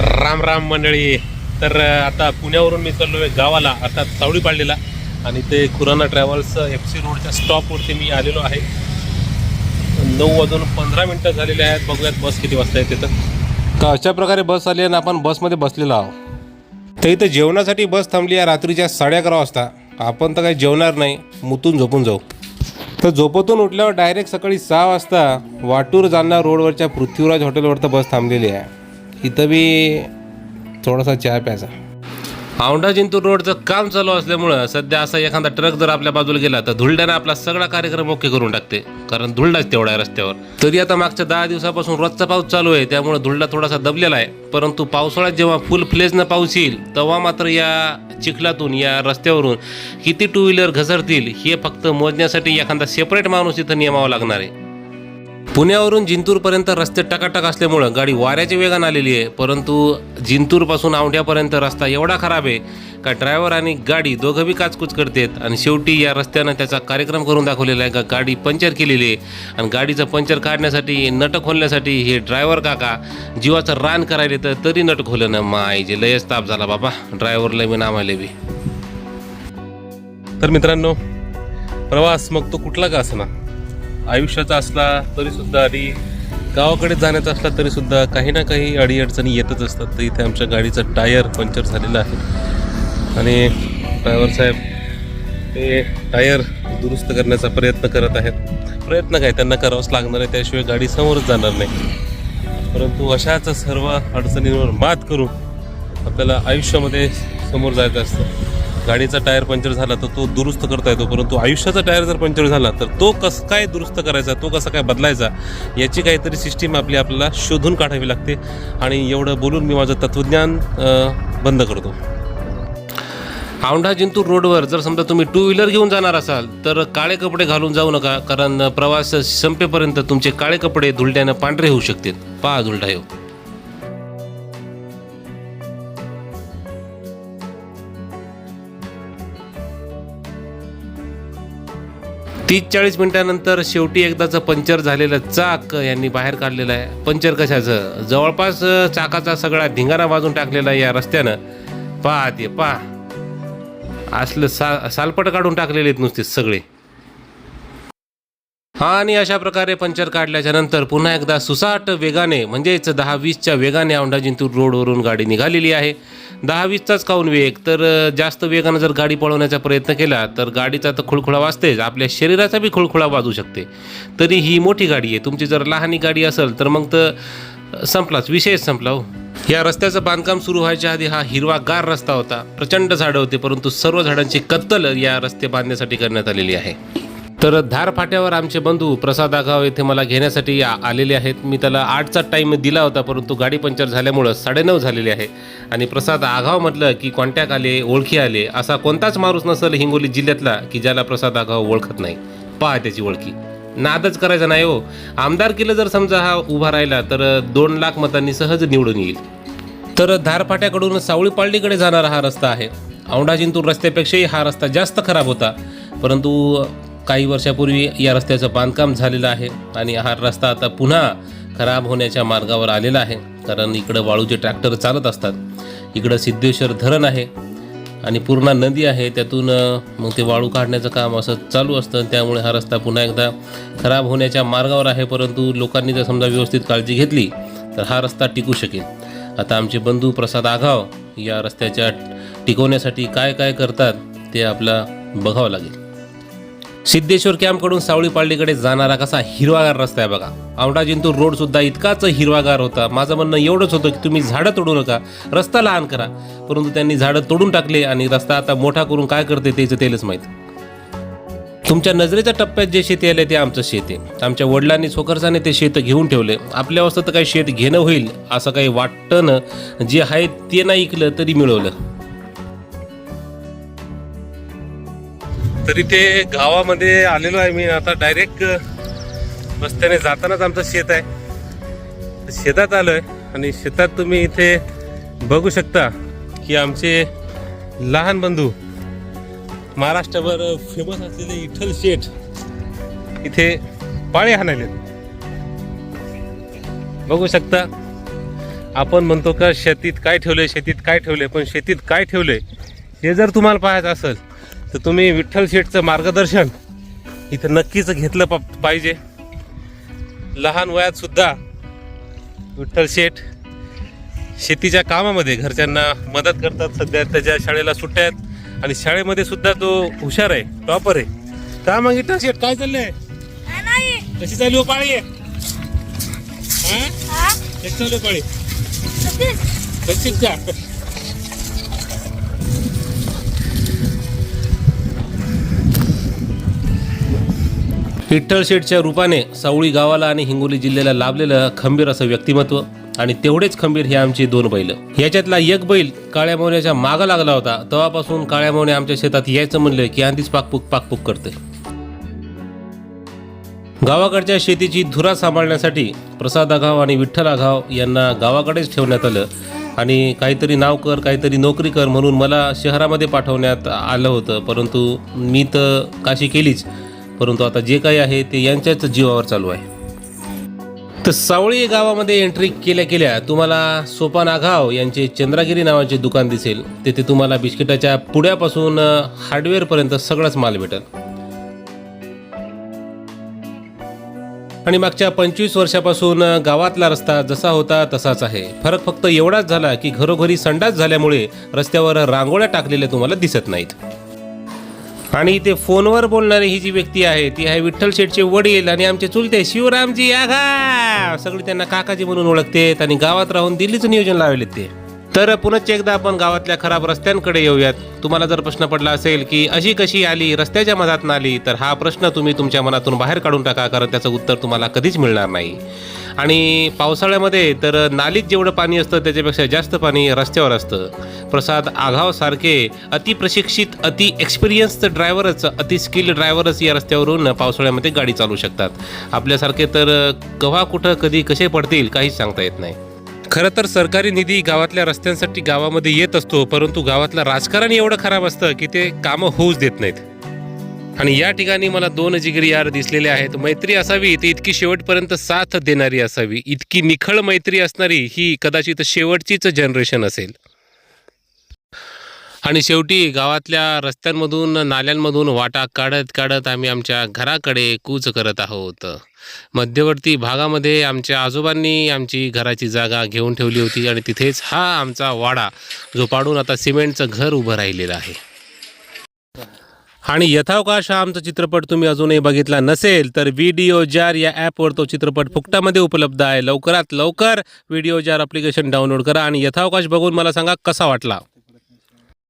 राम राम मंडळी. तर आता पुण्यावरून मी चाललो आहे गावाला अर्थात सावळी पाडलेला आणि ते खुराना ट्रॅव्हल्स एफ सी रोडच्या स्टॉपवरती मी आलेलो आहे. नऊ वाजून पंधरा मिनटं झालेले आहेत. बघूयात बस किती वाजता येते तर. तर अशा प्रकारे बस आली आणि आपण बसमध्ये बसलेलो आहोत. तर इथं जेवणासाठी बस थांबली आहे रात्रीच्या साडे अकरा वाजता. आपण तर काही जेवणार नाही. मुतून झोपून जाऊ. तर झोपतून उठल्यावर डायरेक्ट सकाळी सहा वाजता वाटूर जालना रोडवरच्या पृथ्वीराज हॉटेलवर तर बस थांबलेली आहे. इथं बी थोडासा चहा प्यायचा. औंढा जिंतूर रोडचं काम चालू असल्यामुळं सध्या असा एखादा ट्रक जर आपल्या बाजूला गेला तर धुळड्यानं आपला सगळा कार्यक्रम ओके करून टाकते. कारण धुळडाच तेवढा आहे रस्त्यावर. तरी आता मागच्या दहा दिवसापासून रोजचा पाऊस चालू आहे त्यामुळे धुळडा थोडासा दबलेला आहे. परंतु पावसाळ्यात जेव्हा फुल फ्लेजनं पाऊस येईल तेव्हा मात्र या चिखलातून या रस्त्यावरून किती टू व्हीलर घसरतील हे फक्त मोजण्यासाठी एखादा सेपरेट माणूस इथं नियमावा लागणार आहे. पुण्यावरून जिंतूरपर्यंत रस्ते टकाटक असल्यामुळं गाडी वाऱ्याच्या वेगानं आलेली आहे. परंतु जिंतूरपासून औंढ्यापर्यंत रस्ता एवढा खराब आहे का ड्रायव्हर आणि गाडी दोघं बी काचकूच करतात? आणि शेवटी या रस्त्यानं त्याचा कार्यक्रम करून दाखवलेला आहे का गाडी पंक्चर केलेली आहे? आणि गाडीचं पंक्चर काढण्यासाठी नट खोलण्यासाठी हे ड्रायव्हर काका जीवाचं रान करायले तर तरी नट खोलं ना माय जे लयच ताप झाला बाबा. ड्रायव्हरला मी नामाले बी. तर मित्रांनो प्रवास मग तो कुठला का असणार आयुष्याचा असला तरी सुद्धा आणि गावाकडे जाण्याचा असला तरी सुद्धा काही ना काही अडीअडचणी येतच असतात. तर इथे आमच्या गाडीचं टायर पंक्चर झालेलं आहे. आणि ड्रायव्हर साहेब ते टायर दुरुस्त करण्याचा प्रयत्न करत आहेत. प्रयत्न काय? त्यांना करावंच लागणार आहे. त्याशिवाय गाडी समोरच जाणार नाही. परंतु अशाच सर्व अडचणींवर मात करून आपल्याला आयुष्यामध्ये समोर जायचं असतं. गाडीचा टायर पंक्चर झाला तर तो दुरुस्त करता येतो परंतु आयुष्याचा टायर जर पंक्चर झाला तर तो कसं काय दुरुस्त करायचा तो कसा काय बदलायचा याची काहीतरी सिस्टीम आपली आपल्याला शोधून काढावी लागते. आणि एवढं बोलून मी माझं तत्त्वज्ञान बंद करतो. औंढा जिंतूर रोडवर जर समजा तुम्ही टू व्हीलर घेऊन जाणार असाल तर काळे कपडे घालून जाऊ नका कारण प्रवास संपेपर्यंत तुमचे काळे कपडे धुलट्यानं पांढरे होऊ शकतात पहा धुलटा तीस चाळीस मिनिटानंतर शेवटी एकदाचं पंक्चर झालेलं चाक यांनी बाहेर काढलेलं आहे. पंक्चर कशाचं? जवळपास चाकाचा सगळा धिंगाणा वाजून टाकलेला या रस्त्यानं. पहा ते पहा असलं सा सालपट काढून टाकलेले आहेत नुसते सगळे. आणि अशा प्रकारे पंक्चर काढल्याच्या नंतर पुन्हा एकदा सुसाट वेगाने म्हणजेच दहा वीसच्या वेगाने औंढा जिंतूर रोडवरून गाडी निघालेली आहे. दहा वीसचाच काऊन वेग? तर जास्त वेगानं जर गाडी पळवण्याचा प्रयत्न केला तर गाडीचा तर खुळखुळा वाजतेच आपल्या शरीराचा बी खुळखुळा वाजू शकते. तरी ही मोठी गाडी आहे तुमची जर लहानी गाडी असेल तर मग तर संपलाच विषयच संपला हो. या रस्त्याचं बांधकाम सुरू व्हायच्या आधी हा हिरवागार रस्ता होता. प्रचंड झाडं होते परंतु सर्व झाडांची कत्तल या रस्ते बांधण्यासाठी करण्यात आलेली आहे. तर धार फाट्यावर आमचे बंधू प्रसाद आगाव येथे मला घेण्यासाठी आलेले आहेत. मी त्याला आठचा टाईम दिला होता परंतु गाडी पंक्चर झाल्यामुळं साडेनऊ झालेली आहे. आणि प्रसाद आघाव म्हटलं की कॉन्टॅक्ट आले ओळखी आले असा कोणताच माणूस नसेल हिंगोली जिल्ह्यातला की ज्याला प्रसाद आघाव ओळखत नाही. पहा त्याची ओळखी. नादच करायचा नाही हो. आमदार केलं जर समजा हा उभा राहिला तर दोन लाख मतांनी सहज निवडून येईल. तर धारफाट्याकडून सावळीपाळलीकडे जाणारा हा रस्ता आहे. औंढा जिंतूर रस्त्यापेक्षाही हा रस्ता जास्त खराब होता. परंतु काही वर्षापूर्वी या रस्त्याचं बांधकाम झालेलं आहे आणि हा रस्ता आता पुन्हा खराब होण्याच्या मार्गावर आलेला आहे. कारण इकडं वाळूचे ट्रॅक्टर चालत असतात. इकडं सिद्धेश्वर धरण आहे आणि पूर्णा नदी आहे. त्यातून मग ते वाळू काढण्याचं काम असं चालू असतं. त्यामुळे हा रस्ता पुन्हा एकदा खराब होण्याच्या मार्गावर आहे. परंतु लोकांनी जर समजा व्यवस्थित काळजी घेतली तर हा रस्ता टिकू शकेल. आता आमचे बंधू प्रसाद आघाव या रस्त्याच्या टिकवण्यासाठी काय काय करतात ते आपला बघावं लागेल. सिद्धेश्वर कॅम्पकडून सावळी पाळलीकडे जाणारा कसा हिरवागार रस्ता आहे बघा. औंढा जिंतूर रोड सुद्धा इतकाच हिरवागार होता. माझं म्हणणं एवढंच होतं की तुम्ही झाडं तोडू नका. रस्ता लहान करा. परंतु त्यांनी झाडं तोडून टाकले आणि रस्ता आता मोठा करून काय करते त्याचं तेलच माहीत. तुमच्या नजरेच्या टप्प्यात जे शेती आले ते आमचं शेत आहे. आमच्या वडिलांनी सोकरसाने ते शेत घेऊन ठेवले. आपल्या अवस्थेत तर काही शेत घेणं होईल असं काही वाटतं ना. जे आहे ते नाही ऐकलं तरी मिळवलं. तरी ते गावामध्ये आलेलो आहे मी. आता डायरेक्ट रस्त्याने जातानाच आमचं शेत आहे. शेतात आलो आहे आणि शेतात तुम्ही इथे बघू शकता की आमचे लहान बंधू महाराष्ट्रभर फेमस असलेले इठल शेठ इथे पाळे हाणायले बघू शकता आपण म्हणतो का शेतीत काय ठेवलंय शेतीत काय ठेवले पण शेतीत काय ठेवलंय हे जर तुम्हाला पाहायचं असेल तर तुम्ही विठ्ठल शेठचं मार्गदर्शन इथं नक्कीच घेतलं पा पाहिजे. लहान वयात सुद्धा विठ्ठल शेठ शेतीच्या कामामध्ये घरच्यांना मदत करतात. सध्या त्याच्या शाळेला सुट्ट्या आहेत आणि शाळेमध्ये सुद्धा तो हुशार आहे टॉपर आहे. का मग विठ्ठल शेठ काय चाललंय? कशी चालू पाळी आहे? कशी चालू पाळी कशीच का विठ्ठलशेठच्या रूपाने सावळी गावाला आणि हिंगोली जिल्ह्याला लाभलेलं खंबीर असं व्यक्तिमत्व आणि तेवढेच खंबीर हे आमची दोन बैल. याच्यातला एक बैल काळ्या मोन्याच्या मागं लागला होता. तेव्हापासून काळ्या मोने आमच्या शेतात यायचं म्हणलं की आधीच पाकपूक पाकपूक करते गावाकडच्या शेतीची धुरा सांभाळण्यासाठी प्रसाद आघाव आणि विठ्ठल आघाव यांना गावाकडेच ठेवण्यात आलं. आणि काहीतरी नाव कर काहीतरी नोकरी कर म्हणून मला शहरामध्ये पाठवण्यात आलं होतं. परंतु मी तर काशी केलीच. परंतु आता जे काही आहे ते यांच्याच जीवावर चालू आहे. तर सावळी गावामध्ये एंट्री केल्या केल्या तुम्हाला सोपान आघाव यांचे चंद्रागिरी नावाचे दुकान दिसेल. तेथे तुम्हाला बिस्किटाच्या पुड्यापासून हार्डवेअरपर्यंत सगळंच माल भेटेल. आणि मागच्या पंचवीस वर्षापासून गावातला रस्ता जसा होता तसाच आहे. फरक फक्त एवढाच झाला की घरोघरी संडास झाल्यामुळे रस्त्यावर रांगोळ्या टाकलेल्या तुम्हाला दिसत नाहीत. आणि इथे फोनवर बोलणारी ही जी व्यक्ती आहे ती आहे विठ्ठल शेठचे वडील आणि आमचे चुलते शिवरामजी आघा. सगळी त्यांना काकाजी म्हणून ओळखतेत आणि गावात राहून दिल्लीचं नियोजन लावले ते. तर पुनश्च एकदा आपण गावातल्या खराब रस्त्यांकडे येऊयात. तुम्हाला जर प्रश्न पडला असेल की अशी कशी आली रस्त्याच्या मधात आली तर हा प्रश्न तुम्ही तुमच्या मनातून बाहेर काढून टाका कारण त्याचं उत्तर तुम्हाला कधीच मिळणार नाही. आणि पावसाळ्यामध्ये तर नालीत जेवढं पाणी असतं त्याच्यापेक्षा जास्त पाणी रस्त्यावर असतं. प्रसाद आघावसारखे अति प्रशिक्षित अति एक्सपिरियन्स्ड ड्रायव्हरच अति स्किल्ड ड्रायव्हरच या रस्त्यावरून पावसाळ्यामध्ये गाडी चालू शकतात. आपल्यासारखे तर कव्हा कुठं कधी कसे पडतील काहीच सांगता येत नाही. खरं तर सरकारी निधी गावातल्या रस्त्यांसाठी गावामध्ये येत असतो परंतु गावातलं राजकारण एवढं खराब असतं की ते कामं होऊच देत नाहीत. आणि या ठिकाणी मला दोन जिगरी यार दिसलेले आहेत. मैत्री असावी ती इतकी शेवटपर्यंत साथ देणारी असावी. इतकी निखळ मैत्री असणारी ही कदाचित शेवटचीच जनरेशन असेल. आणि शेवटी गावातल्या रस्त्यांमधून नाल्यांमधून वाटा काढत काढत आम्ही आमच्या घराकडे कूच करत आहोत. मध्यवर्ती भागामध्ये आमच्या आजोबांनी आमची घराची जागा घेऊन ठेवली होती आणि तिथेच हा आमचा वाडा जो पाडून आता सिमेंटचं घर उभं राहिलेलं आहे. आणि यथावकाश हा आमचा चित्रपट तुम्ही अजूनही बघितला नसेल तर व्हिडिओ जार या ॲपवर तो चित्रपट फुकटामध्ये उपलब्ध आहे. लवकरात लवकर व्हिडिओ जार अप्लिकेशन डाउनलोड करा आणि यथावकाश बघून मला सांगा कसा वाटला.